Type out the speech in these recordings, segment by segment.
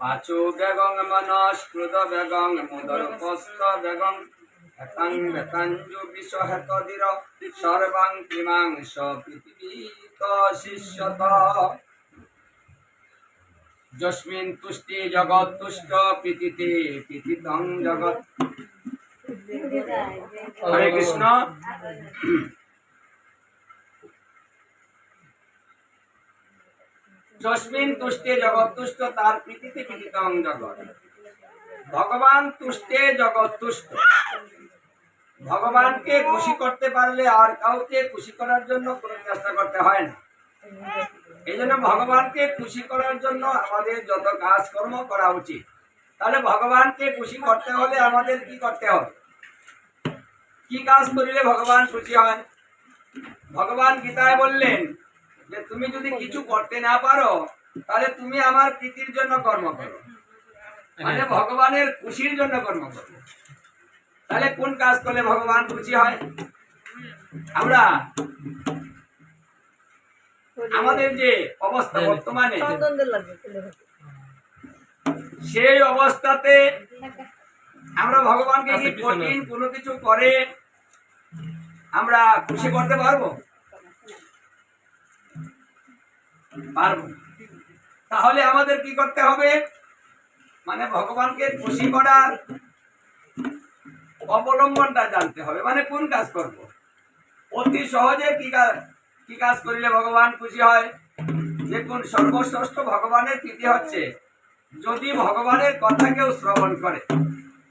পাচু বেগং মনস্কৃত বেগং মুদরপস্ত বেগং একাং বেকাঞ্জু বিশ্বহেত দির সর্বাং কিমাং স পৃথিবীত শিষ্যত যস্মিন তুষ্টি জগৎ তুষ্ট প্রীতিতে প্রীতিতং জগৎ হরে কৃষ্ণ যস্মিন তুষ্টে জগৎ তুষ্ট, তার প্রীতিতে প্রীতিতং জগৎ। ভগবান তুষ্টে জগৎ তুষ্ট। ভগবানকে খুশি করতে পারলে আর কাউকে খুশি করার জন্য কোনো চেষ্টা করতে হয় না। এই জন্য ভগবানকে খুশি করার জন্য আমাদের যত কাজকর্ম করা উচিত। তাহলে ভগবানকে খুশি করতে হলে আমাদের কি করতে হবে? কি কাজ করিলে ভগবান খুশি হয়? ভগবান গীতায় বললেন যে তুমি যদি কিছু করতে না পারো তাহলে তুমি আমার প্রীতির জন্য কর্ম করো। মানে ভগবানের খুশির জন্য কর্ম করো। তাহলে কোন কাজ করলে ভগবান খুশি হয়? আমরা আমাদের যে অবস্থা বর্তমানে সেই অবস্থাতে আমরা ভগবানকে কি কঠিন কোনো কিছু করে আমরা খুশি করতে পারব? পারব। তাহলে আমাদের কি করতে হবে? মানে ভগবানকে খুশি করার অবলম্বনটা জানতে হবে। মানে কোন কাজ করব? অতি সহজে কি কাজ কি কাজ করিলে ভগবান খুশি হয়? দেখুন সর্বশ্রেষ্ঠ ভগবানের প্রীতি হচ্ছে যদি ভগবানের কথা কেউ শ্রবণ করে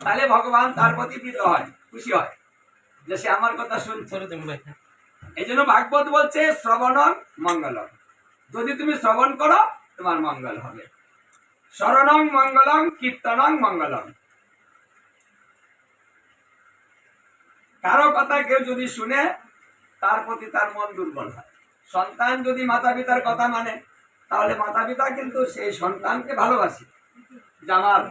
তাহলে ভগবান তার প্রতি প্রীত হয় খুশি হয়। যে সে আমার কথা শুনছে। এই জন্য ভাগবত বলছে শ্রবণং মঙ্গলম। যদি তুমি শ্রবণ করো, তোমার মঙ্গল হবে। শরণং মঙ্গলং, কীর্তনং মঙ্গলম। কারও কথা কেউ যদি শুনে, তার প্রতি তার মন দুর্বল হয়। সন্তান যদি মাতা পিতার কথা মানে তাহলে মাতা পিতা কিন্তু সেই সন্তানকে ভালোবাসে। যে আমার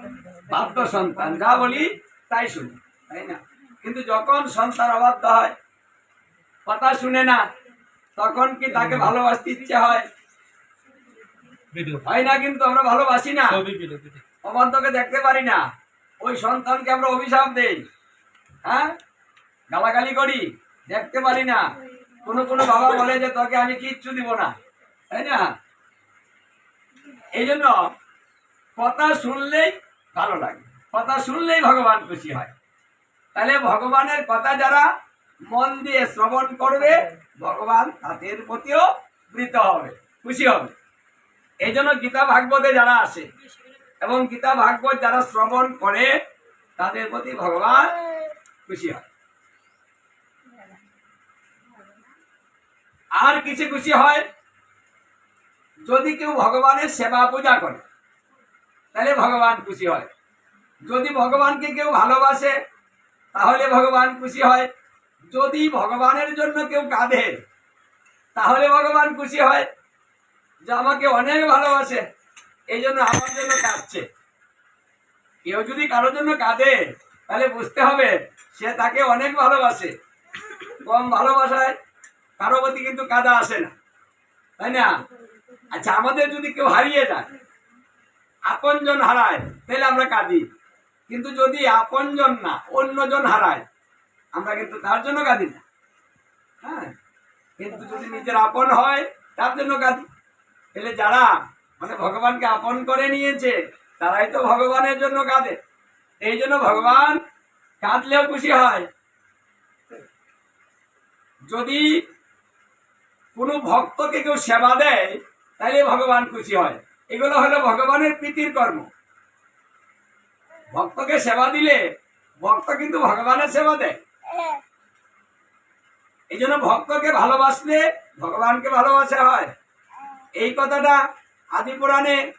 বাধ্য সন্তান, যা বলি তাই শুনি, তাই না? কিন্তু যখন সন্তান অবাধ্য হয়, কথা শুনে না, তখন কি তাকে ভালোবাসতে ইচ্ছে হয়? হয় না কিন্তু আমরা ভালোবাসি না? অবাধ্যকে দেখতে পারি না। ওই সন্তানকে আমরা অভিশাপ দেই। হ্যাঁ? গালাগালি করি দেখতে পারি না। কোনো কোনো বাবা বলে যে তোকে আমি কিচ্ছু দিব না। তাই না? এই জন্য কথা শুনলেই ভালো লাগে। কথা শুনলেই ভগবান খুশি হয়। তাহলে ভগবানের কথা যারা মন দিয়ে শ্রবণ করবে ভগবান তাদের প্রতিও প্রীত হবে খুশি হবে। এই জন্য গীতা ভাগবতে যারা আসে, এবং গীতা ভাগবত যারা শ্রবণ করে, তাদের প্রতি ভগবান খুশি হয়। আর কিছু খুশি হয়? যদি কেউ ভগবানের সেবা পূজা করে, তাহলে ভগবান খুশি হয়। যদি ভগবানকে কেউ ভালোবাসে, তাহলে ভগবান খুশি হয়। যদি ভগবানের জন্য কেউ কাঁদে, তাহলে ভগবান খুশি হয়। যে আমাকে অনেক ভালোবাসে, এই জন্য আমার জন্য কাঁদছে। কেউ যদি কারোর জন্য কাঁদে, তাহলে বুঝতে হবে সে তাকে অনেক ভালোবাসে। কম ভালোবাসায় কারও প্রতি কিন্তু কাদা আসে না, তাই না? আচ্ছা আমাদের যদি কেউ হারিয়ে যায়, আপনজন হারায়, তাহলে আমরা কাঁদি। কিন্তু যদি আপনজন না, অন্যজন হারায়, আমরা কিন্তু তার জন্য কাঁদি না। হ্যাঁ? কিন্তু যদি নিজের আপন হয়, তার জন্য কাঁদি। তাহলে যারা মানে ভগবানকে আপন করে নিয়েছে, তারাই তো ভগবানের জন্য কাঁদে। এই জন্য ভগবান কাঁদলেও খুশি হয়। যদি কোনো ভক্তকে কেউ সেবা দেয় তাহলে ভগবান খুশি হয়। এগুলো হলো ভগবানের প্রীতির কর্ম। ভক্তকে সেবা দিলে ভক্ত কিন্তু ভগবানের সেবা দেয়। এই জন্য ভক্তকে ভালোবাসলে ভগবানকে ভালোবাসা হয়। এই কথাটা আদি পুরাণে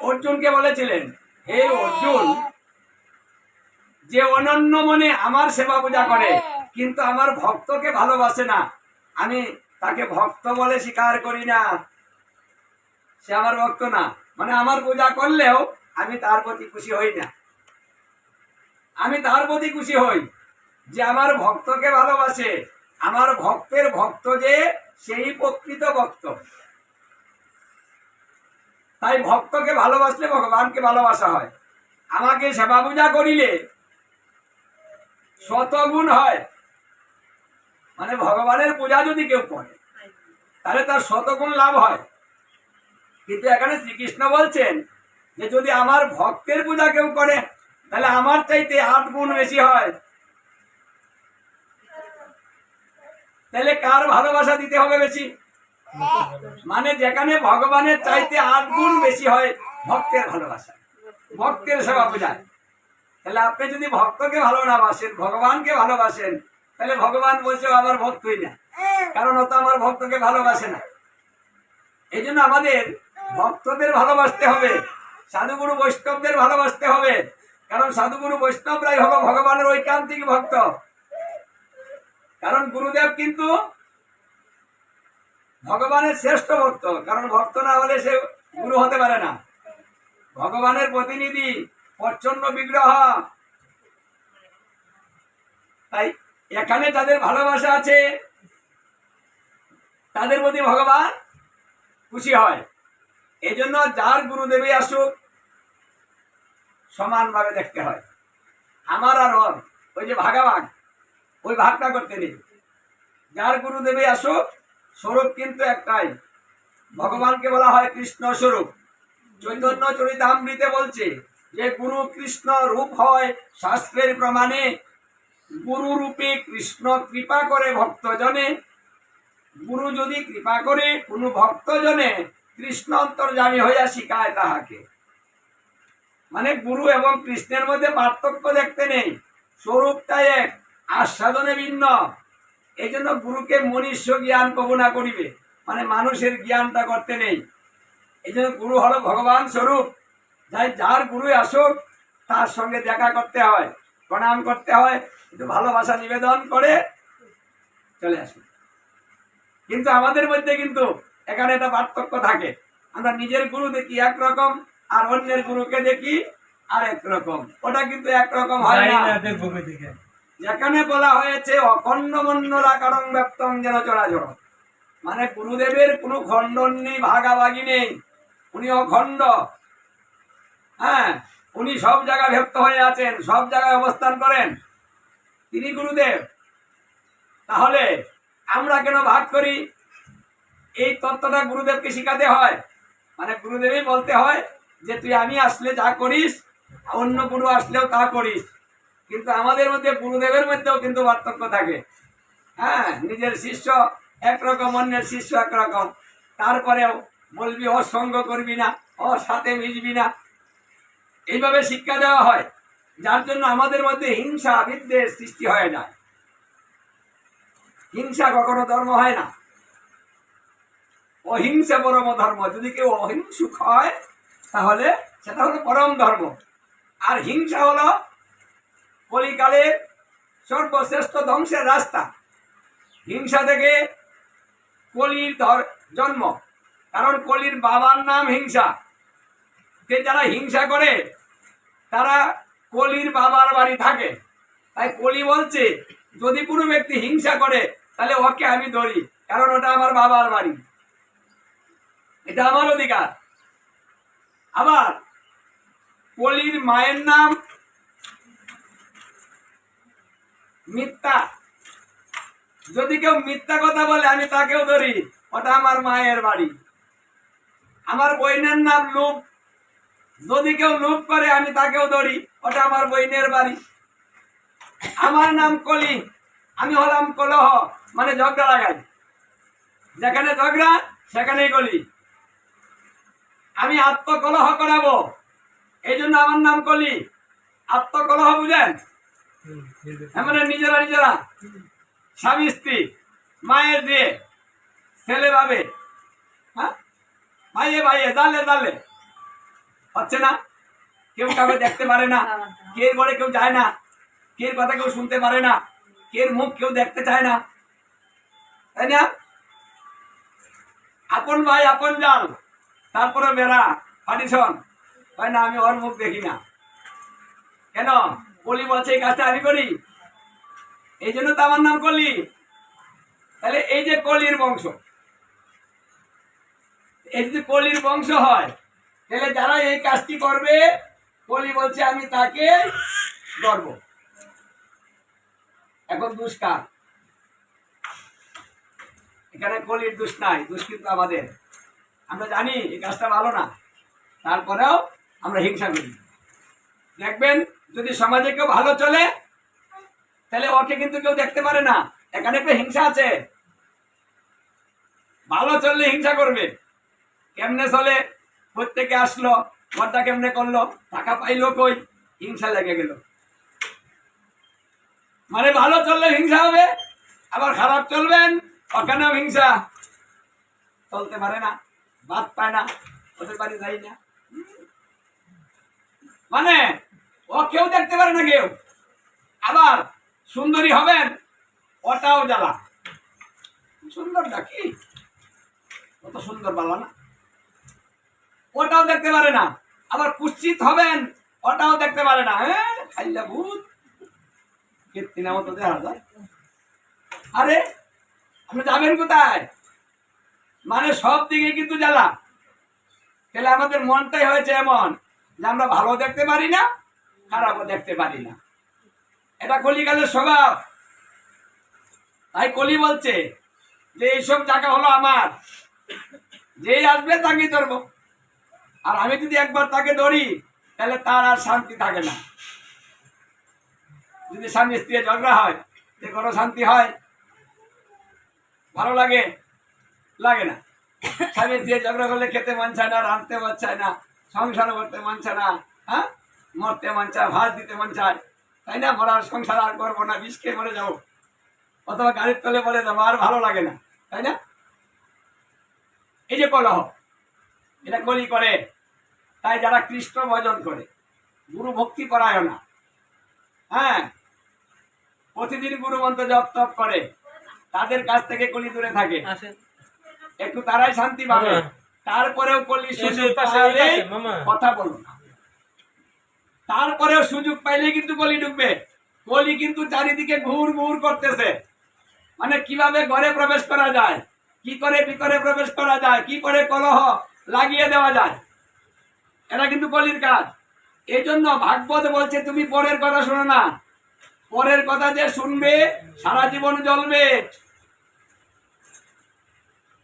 অর্জুনকে বলেছিলেন, হে অর্জুন, যে অনন্য মনে আমার সেবা পূজা করে, কিন্তু আমার ভক্তকে ভালোবাসে না। আমি তাকে ভক্ত বলে স্বীকার করি না। সে আমার ভক্ত না। মানে আমার পূজা করলেও আমি তার প্রতি খুশি হই না। আমি তার প্রতি খুশি হই যে আমার ভক্তকে ভালোবাসে। আমার ভক্তের ভক্ত যে সেই প্রকৃত ভক্ত। তাই ভক্তকে ভালোবাসলে ভগবানকে ভালোবাসা হয়। আমাকে সেবা পূজা করিলে শতগুণ হয়। মানে ভগবানের পূজা যদি কেউ করে, তাহলে তার শতগুণ লাভ হয়। কিন্তু এখানে শ্রীকৃষ্ণ বলছেন যে যদি আমার ভক্তের পূজা কেউ করে, তাহলে আমার চাইতে আট গুণ বেশি হয়। তাহলে কার ভালোবাসা দিতে হবে বেশি? মানে যেখানে ভগবানের চাইতে আট গুণ বেশি হয়, ভক্তের ভালোবাসা। ভক্তের সেবা পূজায় তাহলে আপনি যদি ভক্তকে ভালো না বাসেন ভগবানকে ভালোবাসেন, তাহলে ভগবান বলছে আমার ভক্তই না। কারণ ও আমার ভক্তকে ভালোবাসে না। এই জন্য আমাদের ভক্তদের ভালোবাসতে হবে, সাধুগুরু বৈষ্ণবদের ভালোবাসতে হবে। কারণ সাধুগুরু বৈষ্ণবরাই হলো ভগবানের ঐকান্তিক ভক্ত। কারণ গুরুদেব কিন্তু ভগবানের শ্রেষ্ঠ ভক্ত, কারণ ভক্ত না হলে সে গুরু হতে পারে না। ভগবানের প্রতিনিধি প্রচ্ছন্ন বিগ্রহ। তাই এখানে তাদের ভালোবাসা আছে, তাদের প্রতি ভগবান খুশি হয়। এই জন্য যার গুরুদেবী আসুক, সমানভাবে দেখতে হয়। আমার আর ওর, ওই যে ভাগাভাগ, ওই ভাগটা করতে নেই। যার গুরুদেবী আসুক স্বরূপ কিন্তু একটাই। ভগবানকে বলা হয় কৃষ্ণ স্বরূপ। চৈতন্য চরিতামৃতে বলছে যে, গুরু কৃষ্ণ রূপ হয় শাস্ত্রের প্রমাণে। গুরু রূপে কৃষ্ণ কৃপা করে ভক্তজনে। গুরু যদি কৃপা করে কোনো ভক্তজনে কৃষ্ণ অন্তর্জামী হইয়া শিখায় তাহাকে। মানে গুরু এবং কৃষ্ণের মধ্যে পার্থক্য দেখতে নেই। স্বরূপটা এক, আস্বাদনে ভিন্ন। এই জন্য গুরুকে মনুষ্য জ্ঞান কবু না করিবে। মানে মানুষের জ্ঞানটা করতে নেই। এই জন্য গুরু হলো ভগবান স্বরূপ। যাই, যার গুরু আসুক, তার সঙ্গে দেখা করতে হয়, প্রণাম করতে হয়, একটু ভালোবাসা নিবেদন করে চলে আসুন। কিন্তু আমাদের মধ্যে কিন্তু এখানে একটা পার্থক্য থাকে। আমরা নিজের গুরু দেখি একরকম আর অন্যের গুরুকে দেখি আর একরকম ওটা কিন্তু একরকম হয় না। যেখানে বলা হয়েছে, অখণ্ড মন্ডলা কারণ ব্যক্তম যেন চলাচল মানে গুরুদেবের কোনো খণ্ডন নেই, ভাগাভাগি নেই। উনি অখণ্ড হ্যাঁ উনি সব জায়গায় ব্যক্ত হয়ে আছেন, সব জায়গায় অবস্থান করেন। তিনি গুরুদেব। তাহলে আমরা কেন ভাগ করি? এই তত্ত্বটা গুরুদেবকে শিখাতে হয়। মানে গুরুদেবই বলতে হয় যে, তুই আমি আসলে যা করিস, অন্য গুরু আসলেও তা করিস। কিন্তু আমাদের মধ্যে গুরুদেবের মধ্যেও কিন্তু পার্থক্য থাকে। হ্যাঁ নিজের শিষ্য একরকম, অন্যের শিষ্য একরকম। তারপরেও বলবি, ও সঙ্গ করবি না, ও সাথে মিশবি না। এইভাবে শিক্ষা দেওয়া হয়, যার জন্য আমাদের মধ্যে হিংসা, বিদ্বেষ সৃষ্টি হয় না হিংসা কখনো ধর্ম হয় না। অহিংসা পরম ধর্ম। যদি কেউ অহিংসুক হয়, তাহলে সেটা হলো পরম ধর্ম। আর হিংসা হলো কলিকালের সর্বশ্রেষ্ঠ ধ্বংসের রাস্তা। হিংসা থেকে কলির ধর- জন্ম। কারণ কলির বাবার নাম হিংসা। যে যারা হিংসা করে, তারা কলির বাবার বাড়ি থাকে। তাই কলি বলছে, যদি কোনো ব্যক্তি হিংসা করে, তাহলে ওকে আমি ধরি, কারণ ওটা আমার বাবার বাড়ি। এটা আমার অধিকার। আবার কলির মায়ের নাম মিথ্যা। যদি কেউ মিথ্যা কথা বলে, আমি তাকেও ধরি। ওটা আমার মায়ের বাড়ি। আমার বইনের নাম লুপ। যদি কেউ লুপ করে, আমি তাকেও ধরি। ওটা আমার বইনের বাড়ি। আমার নাম কলি। আমি হলাম কলহ মানে ঝগড়া লাগাই। যেখানে ঝগড়া, সেখানেই কলি। আমি আত্মকলহ করাবো। এই জন্য আমার নাম কলি। আত্মকলহ বুঝেন? নিজেরা নিজেরা। স্বামী, স্ত্রী, মায়ের দিয়ে ছেলে ভাবে হ্যাঁ? ভাইয়ে ভাইয়ে, জানলে জানলে। হচ্ছে না? কেউ কাউকে দেখতে পারে না। কে ঘরে কেউ যায় না। কে কথা কেউ শুনতে পারে না। কে মুখ কেউ দেখতে চায় না। তাই না? আপন ভাই, আপন জাল। তারপরে বেড়া পাটিশন হয় না, আমি ওর মুখ দেখি না। কেন? কলি বলছে, এই কাজটা আমি করি। এই জন্য তো আমার নাম কলি। তাহলে এই যে কলির বংশ, এই যদি কলির বংশ হয়, তাহলে যারা এই কাজটি করবে কলি বলছে, আমি তাকে গর্ব এখন দুষ্কার এখানে কলির দোষ নাই, দোষ কিন্তু আমাদের। আমরা জানি এই কাজটা ভালো না, তারপরেও আমরা হিংসা করি। দেখবেন যদি সমাজে কেউ ভালো চলে, তাহলে ওকে কিন্তু কেউ দেখতে পারে না। এখানে একটা হিংসা আছে। ভালো চললে হিংসা করবে। কেমনে চলে? প্রত্যেকে আসলো ঘরটা কেমনে করল? টাকা পাইলো কই? হিংসা লেগে গেল। মানে ভালো চললে হিংসা হবে, আবার খারাপ চলবেন, ওখানেও হিংসা। চলতে পারে না, বাদ পায় না, ওদের বাড়ি যাই না। মানে ও কেউ দেখতে পারে না কেউ। আবার সুন্দরী হবেন, ওটাও জ্বালা। সুন্দর কি? অত সুন্দর বালা না। ওটাও দেখতে পারে না। আবার কুচ্ছিত হবেন, ওটাও দেখতে পারে না। হ্যাঁ খাইলা ভূত। কীর্তিনা মতো দেখা যায়। আরে, আপনি যাবেন কোথায়? মানে সব দিকে কিন্তু জ্বালা। তাহলে আমাদের মনটাই হয়েছে এমন যে আমরা ভালো দেখতে পারি না খারাপও দেখতে পারি না। এটা কলিকালের স্বভাব। তাই কলি বলছে যে, এইসব টাকা হলো আমার। যেই আসবে তাকে ধরবো। আর আমি যদি একবার তাকে ধরি, তাহলে তার আর শান্তি থাকে না। যদি স্বামী স্ত্রী ঝগড়া হয়, যে কোনো শান্তি হয়, ভালো লাগে লাগে না। স্বামী স্ত্রী ঝগড়া করলে খেতে মন চায় না, রাঁধতে চায় না, সংসার করতে মন চায় না হ্যাঁ? মরতে মন চায় ভাত দিতে মন চায়। তাই না মরার সংসার আর করব না বিষ খেয়ে মরে যাব। অথবা গাড়ির তলে বলে যাব আর ভালো লাগে না তাই না? এই যে কলহ এটা কলি করে তাই যারা কৃষ্ণ ভজন করে গুরু ভক্তি করায় না। হ্যাঁ প্রতিদিন গুরু মন্ত্র জপ তপ করে তাদের কাছ থেকে কলি দূরে থাকে। একটু তারাই শান্তি পাবে। তারপরেও কলি সুযোগ। কথা বলো না। তারপরেও সুযোগ পাইলে কিন্তু কলি ঢুকবে। কলি কিন্তু চারিদিকে ঘুর ঘুর করতেছে। মানে কীভাবে ঘরে প্রবেশ করা যায়? কি করে ভিতরে প্রবেশ করা যায়? কি করে কলহ লাগিয়ে দেওয়া যায়? এটা কিন্তু কলির কাজ। এই জন্য ভাগবত বলছে, তুমি পরের কথা শোনো না। পরের কথা যে শুনবে, সারা জীবন জ্বলবে।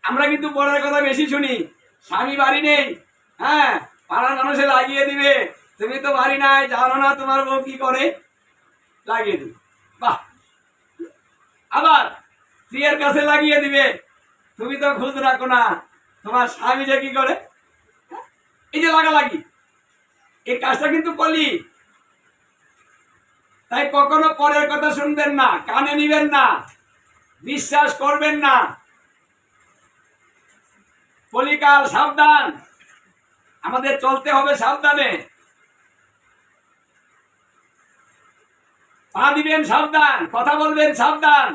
আমরা কিন্তু পরের কথা বেশি শুনি। স্বামী বাড়ি নেই হ্যাঁ? পাড়ার মানুষে লাগিয়ে দিবে। তুমি তো বাড়ি নাই, জানো না তোমার বউ কি করে। লাগিয়ে দিবে বাহ। আবার স্ত্রীর কাছে লাগিয়ে দিবে। তুমি তো খোঁজ রাখো না। তোমার স্বামী যে কি করে? এই যে লাগালাগি। এই কাজটা কিন্তু করলি। তাই কখনো পরের কথা শুনবেন না, কানে নিবেন না, বিশ্বাস করবেন না। কলিকাল সাবধান। আমাদের চলতে হবে সাবধানে। পা দিবেন সাবধান, কথা বলবেন সাবধান।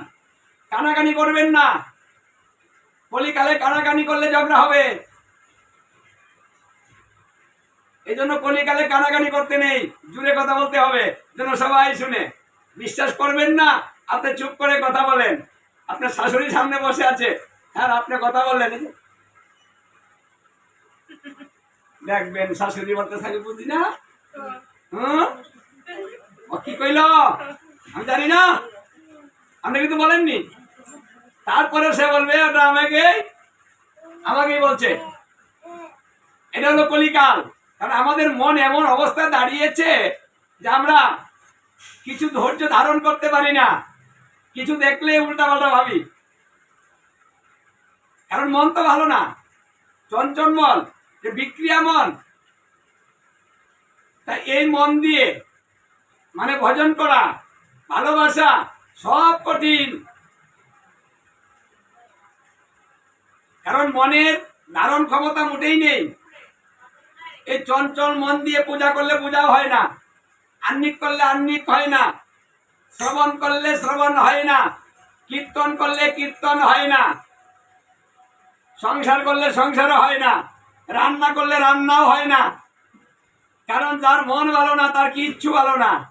কানাকানি করবেন না। কলিকালে কানাকানি করলে ঝগড়া হবে। এই জন্য কলিকালে কানাকানি করতে নেই, জুড়ে কথা বলতে হবে, যেন সবাই শুনে। বিশ্বাস করবেন না, আপনি চুপ করে কথা বলেন। আপনার শাশুড়ি সামনে বসে আছে। হ্যাঁ আপনি কথা বললেন। দেখবেন, শাশুড়ি বলতে থাকি, বুঝি না? হুম? ও, কি কইল? আমি জানি না। আপনি কিন্তু বলেননি। তারপরে সে বলবে, ওটা আমাকে, আমাকেই বলছে। এটা হলো কলিকাল। কারণ আমাদের মন এমন অবস্থায় দাঁড়িয়েছে যে আমরা কিছু ধৈর্য ধারণ করতে পারি না। কিছু দেখলে উল্টা পাল্টা ভাবি। কারণ মন তো ভালো না। চঞ্চল মন যে বিক্রিয়া মন তাই এই মন দিয়ে মানে ভজন করা, ভালোবাসা, সব কঠিন। কারণ মনের ধারণ ক্ষমতা মোটেই নেই। এই চঞ্চল মন দিয়ে পূজা করলে পূজা হয় না। আন্নিক করলে আন্নিক হয় না। শ্রবণ করলে শ্রবণ হয় না। কীর্তন করলে কীর্তন হয় না। সংসার করলে সংসারও হয় না। রান্না করলে রান্নাও হয় না। কারণ যার মন ভালো না, তার কিচ্ছু ভালো না।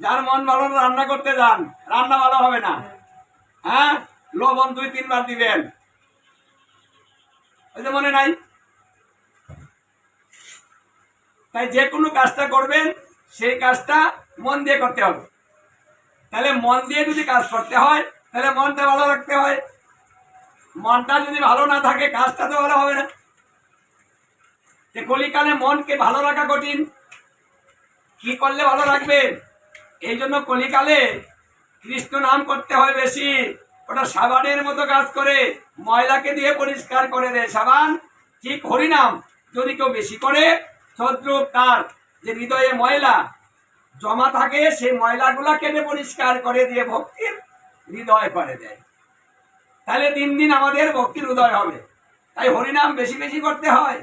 যার মন ভালো, রান্না করতে যান। রান্না ভালো হবে না। হ্যাঁ? লবণ দুই, তিনবার দিবেন। ওই যে মনে নাই? তাই যে কোনো কাজটা করবেন, সেই কাজটা মন দিয়ে করতে হবে। তাহলে মন দিয়ে যদি কাজ করতে হয়, তাহলে মনটা ভালো রাখতে হয়। মনটা যদি ভালো না থাকে, কাজটা তো ভালো হবে না। যে কলিকালে মনকে ভালো রাখা কঠিন। কি করলে ভালো রাখবেন? এই জন্য কলিকালে কৃষ্ণ নাম করতে হয় বেশি। ওটা সাবানের মতো কাজ করে, ময়লাকে দিয়ে পরিষ্কার করে দেয়। সাবান ঠিক হরিনাম, যদি কেউ বেশি করে, শত্রু তার যে হৃদয়ে ময়লা জমা থাকে, সেই ময়লাগুলা কেটে পরিষ্কার করে দিয়ে ভক্তির হৃদয় করে দেয়। তাহলে দিন দিন আমাদের ভক্তির উদয় হবে। তাই হরিনাম বেশি বেশি করতে হয়,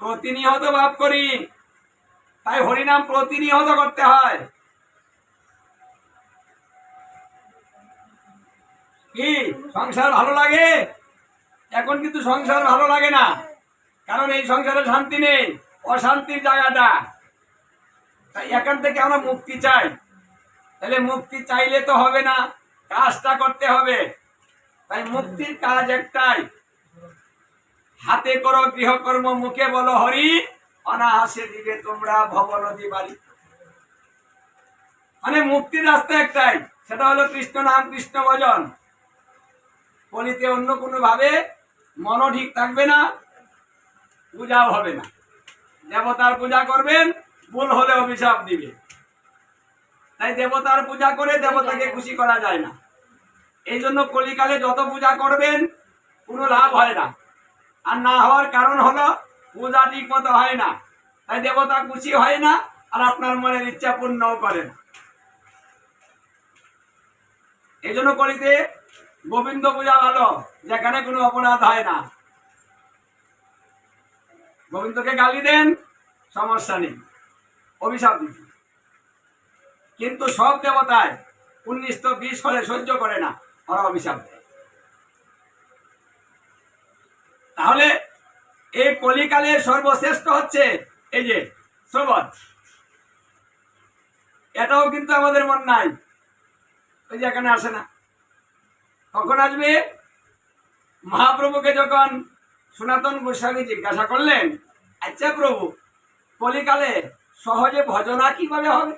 প্রতিনিয়ত ভাব করি। তাই হরিনাম প্রতিনিয়ত করতে হয়। কি? সংসার ভালো লাগে? এখন কিন্তু সংসার ভালো লাগে না। কারণ এই সংসারে শান্তি নেই, অশান্তির জায়গাটা। তাই এখান থেকে আমরা মুক্তি চাই। তাহলে মুক্তি চাইলে তো হবে না, কাজটা করতে হবে। তাই মুক্তির কাজ একটাই। হাতে করো, গৃহকর্ম, মুখে বলো, হরি অনাহাসে দিবে তোমরা ভবনদী বাড়ি। মানে মুক্তির রাস্তা একটাই, সেটা হলো কৃষ্ণ নাম, কৃষ্ণ ভজন। বলিতে অন্য কোনো ভাবে মনও ঠিক থাকবে না, পূজাও হবে না। দেবতার পূজা করবেন, ভুল হলে অভিশাপ দিবে। তাই দেবতার পূজা করে দেবতাকে খুশি করা যায় না। এই জন্য কলিকালে যত পূজা করবেন, কোনো লাভ হয় না। আর না হওয়ার কারণ হলো, পূজা ঠিক মতো হয় না। তাই দেবতা খুশি হয় না, আর আপনার মনের ইচ্ছা পূর্ণও করে না। এই জন্য কলিতে গোবিন্দ পূজা ভালো, যেখানে কোনো অপরাধ হয় না। গোবিন্দকে গালি দেন, সমস্যা নেই, অভিশাপ দিন। কিন্তু সব দেবতায় উনিশ তো বিশ হলে সহ্য করে না, ওরা অভিশাপ দেয়। তাহলে এই কলিকালে সর্বশ্রেষ্ঠ হচ্ছে এই যে সবত এটাও কিন্তু আমাদের মন নাই, ওই যে এখানে আসে না। কখন আসবে? মহাপ্রভুকে যখন সনাতন গোস্বামী জিজ্ঞাসা করলেন আচ্ছা প্রভু, কলিকালে সহজে ভজনা কীভাবে হবে?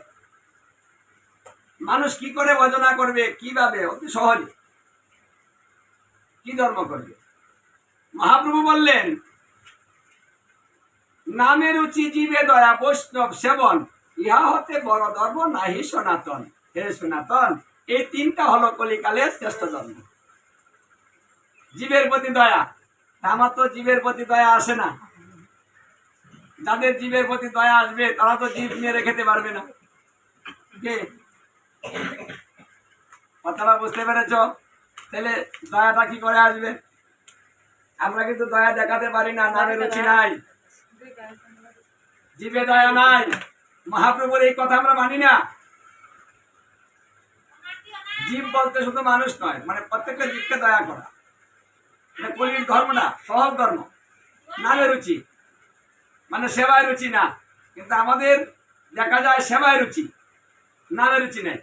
মানুষ কি করে ভজনা করবে, কীভাবে? অতি সহজে। কি ধর্ম করবে? মহাপ্রভু বললেন, নামে রুচি জীবে দয়া বৈষ্ণব সেবন, ইহা হতে বড় ধর্ম নাহি সনাতন। হে সনাতন এই তিনটা হলো কলিকালের শ্রেষ্ঠ ধর্ম জীবের প্রতি দয়া। আমার তো জীবের প্রতি দয়া আসে না। যাদের জীবের প্রতি দয়া আসবে তারা তো জীব মেরে খেতে পারবে না। কে? কথাটা বুঝতে পেরেছ? তাহলে দয়াটা কি করে আসবে? আমরা কিন্তু দয়া দেখাতে পারি না নামের রুচি নাই। জীবে দয়া নাই। মহাপ্রভুর এই কথা আমরা মানি না। জীব বলতে শুধু মানুষ নয় মানে প্রত্যেকটা জীবকে দয়া করা। কলির ধর্ম না, সহজ ধর্ম। নামে রুচি। মানে সেবায় রুচি না, কিন্তু আমাদের দেখা যায় সেবায় রুচি। নামে রুচি নেই।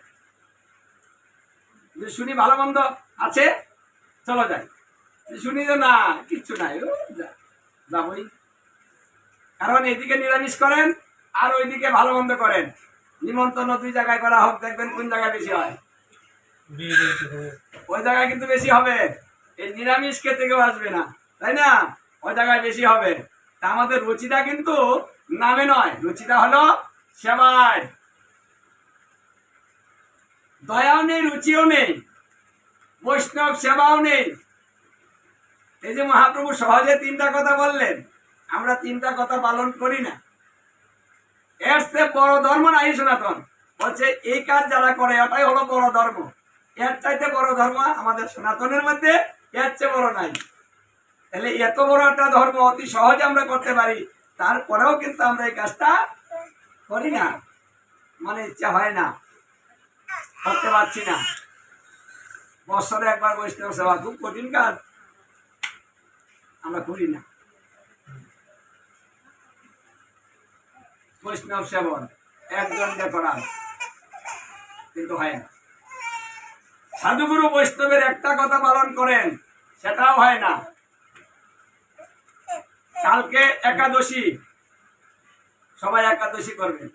শুনি ভালো মন্দ আছে, চলো যাই। শুনি যে না, কিচ্ছু নাই যাবই। কারণ এদিকে নিরামিষ করেন, আর ওইদিকে ভালো মন্দ করেন। নিমন্ত্রণ দুই জায়গায় করা হোক, দেখবেন কোন জায়গায় বেশি হয়। ওই জায়গায় কিন্তু বেশি হবে। এই নিরামিষ খেতে কেউ আসবে না, তাই না? ওই জায়গায় বেশি হবে। তা আমাদের রুচিটা কিন্তু নামে নয়। রুচিটা হলো সেবায় দয়াও নেই, রুচিও নেই, বৈষ্ণব সেবাও নেই। এই যে মহাপ্রভু সহজে তিনটা কথা বললেন, আমরা তিনটা কথা পালন করি না। এর বড় ধর্ম নাই সনাতন। বলছে, এই কাজ যারা করে, এটাই হলো বড় ধর্ম। এর চাইতে বড় ধর্ম আমাদের সনাতনের মধ্যে এর চেয়ে বড় নাই। তাহলে এত বড় একটা ধর্ম অতি সহজে আমরা করতে পারি, তারপরেও কিন্তু আমরা এই কাজটা করি না। মানে ইচ্ছা হয় না, করতে পারছি না। বছরে একবার বৈষ্ণব সেবা, খুব কঠিন কাজ। আমরা করি না। বৈষ্ণব সেবন, একজনকে করা কিন্তু হয় না। সাধুগুরু বৈষ্ণবের একটা কথা পালন করেন, সেটাও হয় না। কালকে একাদশী, সবাই একাদশী করবেন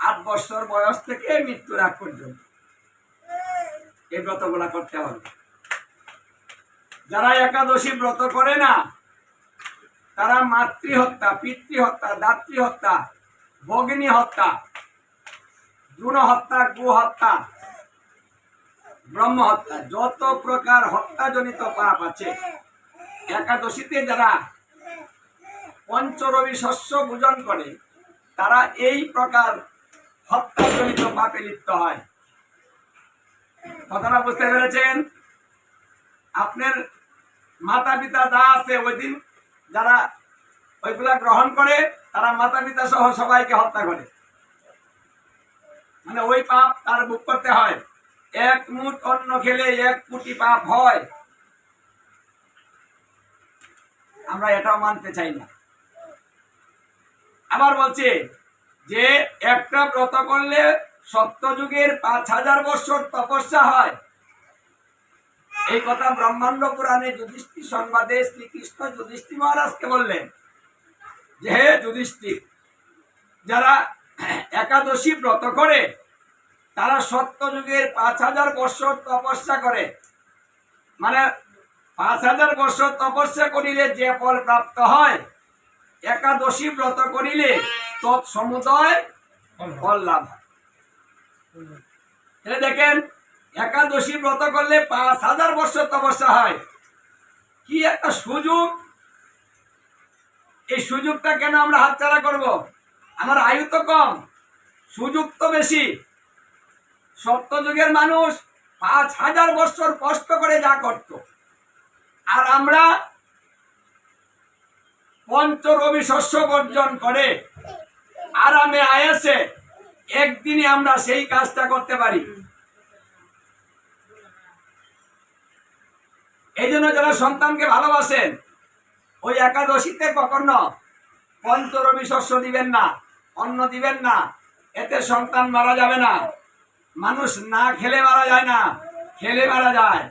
আট বছর বয়স থেকে মৃত্যুর আগ পর্যন্ত। এই ব্রতগুলা করতে হবে। যারা একাদশী ব্রত করে না, তারা মাতৃহত্যা, পিতৃহত্যা দাত্রী হত্যা ভগিনী হত্যা ভ্রূণ হত্যা গু হত্যা ব্রহ্ম হত্যা, যত প্রকার হত্যাজনিত পাপ আছে, একাদশীতে যারা পঞ্চরবি শস্য পূজন করে, তারা এই প্রকার হত্যাজনিত পাপে লিপ্ত হয়। কথাটা বুঝতে পেরেছেন? আপনার মাতা পিতা যা আছে ওই দিন যারা ওইগুলা গ্রহণ করে, তারা মাতা পিতা সহ সবাইকে হত্যা করে। মানে ওই পাপ তার বুক করতে হয়। এক মুঠ অন্ন খেলে এক কোটি পাপ হয়। আমরা এটাও মানতে চাই না। আবার বলছে যে একটা ব্রত করলে সপ্তযুগের পাঁচ হাজার বছর তপস্যা হয়। এই কথা ব্রহ্মাণ্ড পুরাণে যুধিষ্ঠির সংবাদে শ্রীকৃষ্ণ যুধিষ্ঠির মহারাজকে বললেন যে হে যুধিষ্ঠির যারা একাদশী ব্রত করে তারা সত্যযুগের পাঁচ হাজার বছর তপস্যা করে। মানে পাঁচ হাজার বছর তপস্যা করিলে যে ফল প্রাপ্ত হয়, একাদশী ব্রত করিলে তৎসমুদয় ফল লাভ হয়। দেখেন, একাদশী ব্রত করলে পাঁচ হাজার বছর তপস্যা হয়। কি একটা সুযোগ! এই সুযোগটা কেন আমরা হাতছাড়া করব? আমার আয়ু তো কম, সুযোগ তো বেশি। সত্যযুগের মানুষ পাঁচ হাজার বছর কষ্ট করে যা করত। আর আমরা পঞ্চরবি শস্য বর্জন করে আরামে আয়াসে একদিনে আমরা সেই কাজটা করতে পারি। এই জন্য যারা সন্তানকে ভালোবাসেন, ওই একাদশীতে কখনো পঞ্চরবি শস্য দিবেন না, অন্ন দিবেন না, এতে সন্তান মারা যাবে না। মানুষ না খেলে মারা যায় না, খেলে মারা যায়।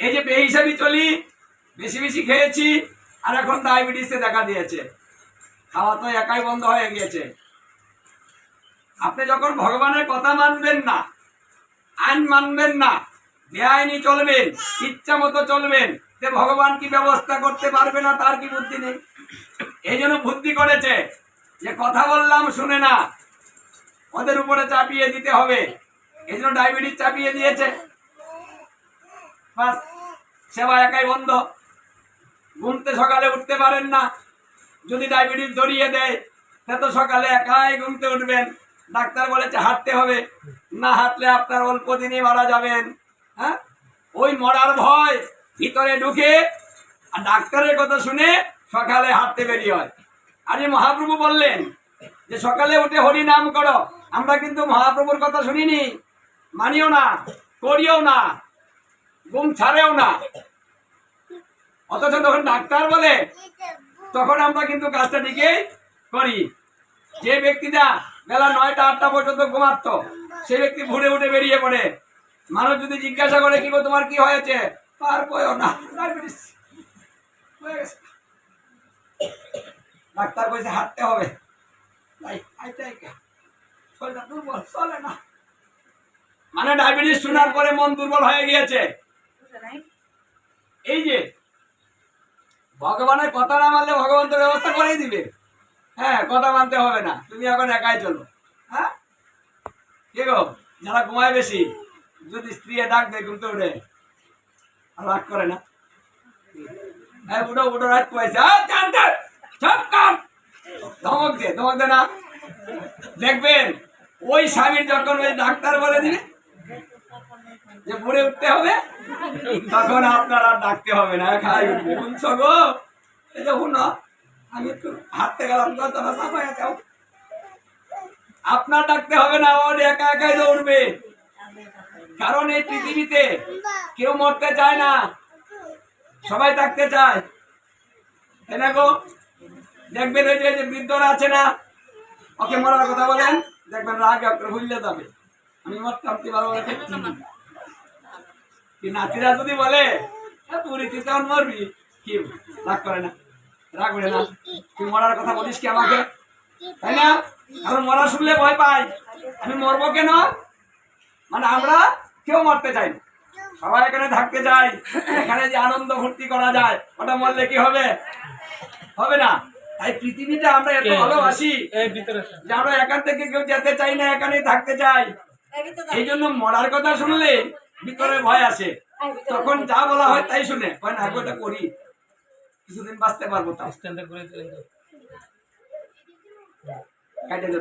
এই যে বেহিসাবি চলি, বেশি বেশি খেয়েছি, আর এখন ডায়াবেটিসে দেখা দিয়েছে। খাওয়া তো একাই বন্ধ হয়ে গিয়েছে। আপনি যখন ভগবানের কথা মানবেন না, আইন মানবেন না, বেআইনি চলবেন, ইচ্ছা মতো চলবেন যে ভগবান কি ব্যবস্থা করতে পারবে না, তার কি বুদ্ধি নেই? এই জন্য বুদ্ধি করেছে যে কথা বললাম শুনে না ওদের উপরে চাপিয়ে দিতে হবে। এই জন্য ডায়াবেটিস চাপিয়ে দিয়েছে। সেবা একাই বন্ধ। ঘুমতে সকালে উঠতে পারেন না। যদি ডায়াবেটিস ধরিয়ে দেয়, তা তো সকালে একাই ঘুমতে উঠবেন। ডাক্তার বলেছে হাঁটতে হবে। না হাঁটলে আপনার অল্প দিনই মারা যাবেন। হ্যাঁ? ওই মরার ভয় ভিতরে ঢুকে আর ডাক্তারের কথা শুনে সকালে হাঁটতে বেরিয়ে হয়। আর মহাপ্রভু বললেন যে সকালে উঠে হরি নাম করো। আমরা কিন্তু মহাপ্রভুর কথা শুনিনি। মানিও না, করিও না, ঘুম ছাড়েও না। অথচ যখন ডাক্তার বলে, তখন আমরা কিন্তু কাজটা ঠিকই করি। যে ব্যক্তিটা বেলা নয়টা, আটটা পর্যন্ত ঘুমাতো সে ব্যক্তি ভুরে উঠে বেরিয়ে পড়ে। মানুষ যদি জিজ্ঞাসা করে, কি তোমার কি হয়েছে? পার বয়ও না ডাক্তার কইছে হাঁটতে হবে। তাই আইতে আইকা শরীরটা দুর্বল চলে না। মানে ডায়াবেটিস শোনার পরে মন দুর্বল হয়ে গিয়েছে। এই যে ভগবানের কথা না মানলে ভগবান তো ব্যবস্থা করেই দিবে। হ্যাঁ কথা মানতে হবে না। তুমি এখন একাই চলো। হ্যাঁ? কে গো যারা ঘুমায় বেশি যদি স্ত্রী ডাক দেয় ঘুমতে উঠে রাগ করে না। হ্যাঁ উঠো উঠো রাত সব ধমক দে ধমক দে না। দেখবেন, ওই স্বামীর যখন ওই ডাক্তার বলে দিবে যে পড়ে উঠতে হবে, তখন আপনার আর ডাকতে হবে না খাই উঠবে। শুনছো গো এই আমি একটু হাঁটতে গেলাম তো সাফাই দাও। আপনার ডাকতে হবে না ওর একা একাই দৌড়বে। কারণ এই পৃথিবীতে কেউ মরতে চায় না, সবাই থাকতে চায়। গো? দেখবেন ওই যে বৃদ্ধরা আছে না ওকে মরার কথা বলেন, দেখবেন রাগ আপনার ভুললে যাবে। আমি মরতাম, কি ভালো কি নাতিরা যদি বলে তুই তুই তখন মরবি। কি, রাগ করে না। রাখবে না। তুই মরার কথা বলিস কি আমাকে? তাই না? আমি মরা শুনলে ভয় পাই। আমি মরবো কেন? মানে আমরা কেউ মরতে চাই না। সবাই এখানে থাকতে চাই। এখানে যে আনন্দ ফুর্তি করা যায়, ওটা মরলে কি হবে? হবে না। তাই পৃথিবীটা আমরা এত ভালোবাসি এই ভিতরে আসেন। যে আমরা এখান থেকে কেউ যেতে চাই না এখানে থাকতে চাই। এই জন্য মরার কথা শুনলে ভিতরে ভয় আসে। তখন যা বলা হয় তাই শুনে। ভয় না আগে ওটা করি। কিছুদিন বাঁচতে পারব তো। কাটে যা